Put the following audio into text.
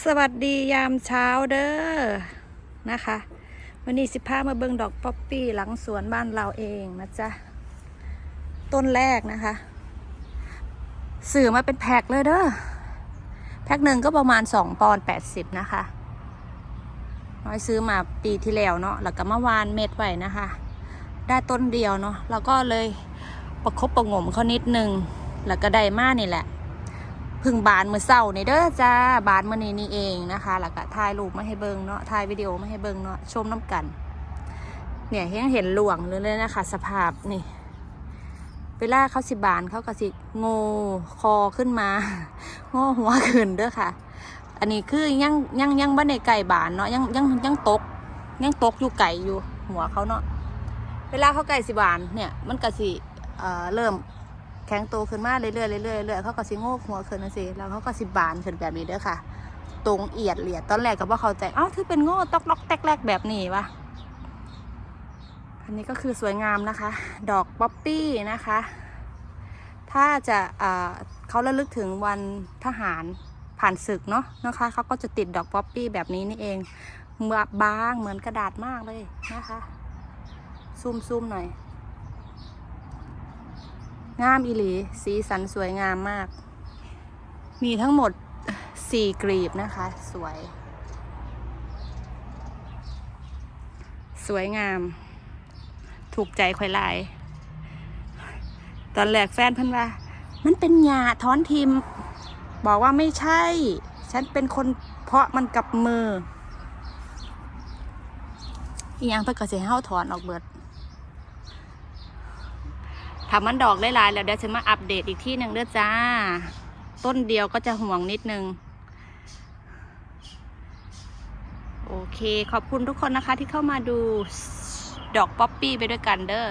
สวัสดียามเช้าเด้อนะคะวันนี้สิพามาเบิ่งดอกป๊อปปี้หลังสวนบ้านเราเองนะจ๊ะต้นแรกนะคะสื่อมาเป็นแพ็คเลยเด้อแพ็คหนึ่งก็ประมาณสองปอนแปดสิบนะคะน้อยซื้อมาปีที่แล้วเนาะแล้วก็เมาวานเม็ดไว้นะคะ ได้ต้นเดียวเนาะแล้วก็เลยประคบประงมเขานิดนึงแล้วก็ได้มานี่แหละ พึ่งบานมือเศร้าในเด้อจ้าบานมือนี้นี่เองนะคะแล้วก็ถ่ายรูปมาให้เบิงเนาะถ่ายวิดีโอมาให้เบิงเนาะชมน้ำกัน เนี่ยยังเห็นหลวงเลยเลยนะคะ สภาพนี่เวลาเขาสิบานเขาก็สิโงคอขึ้นมาโง่หัวขึ้นเด้อค่ะ อันนี้คือยังยังยังบ้านในไก่บานเนาะยังยังยังตก ยังตกอยู่ไก่อยู่หัวเขาเนาะเวลาเขาไก่สิบานเนี่ยมันก็สิเอ่อเริ่ม แข็งโตขึ้นมาเรื่อยๆเรื่อยๆเรื่อยๆเขาก็สิโงกหัวขึ้นนะสิแล้วเขาก็สิบานขึ้นแบบนี้เด้อค่ะ ตรงเอียดเหลียดตอนแรกก็บ่เข้าใจอ้าวที่เป็นโง่ตอกล็อกแตกแรกแบบนี้วะอันนี้ก็คือสวยงามนะคะ ดอกป๊อปปี้นะคะ ถ้าจะอ่าเขาระลึกถึงวันทหารผ่านศึกเนาะนะคะเขาก็จะติดดอกป๊อปปี้แบบนี้นี่เองเมื่อบางเหมือนกระดาษมากเลยนะคะ ซูมซูมหน่อย งามอีหลี สีสันสวยงามมาก มีทั้งหมดสี่กรีบนะคะ สวย สวยงาม ถูกใจข่อยหลาย ตอนแรกแฟนเพิ่นว่า มันเป็นหญ้าท้อนทิม บอกว่าไม่ใช่ ฉันเป็นคนเพาะมันกับมืออีหยังเพิ่นก็สิให้เฮาถอนออกเบิด ถ้ามันดอกหลายๆแล้วเดี๋ยวฉันมาอัปเดตอีกที่หนึ่งเด้อจ้า ต้นเดียวก็จะห่วงนิดนึง โอเค ขอบคุณทุกคนนะคะที่เข้ามาดูดอกป๊อปปี้ไปด้วยกันเด้อ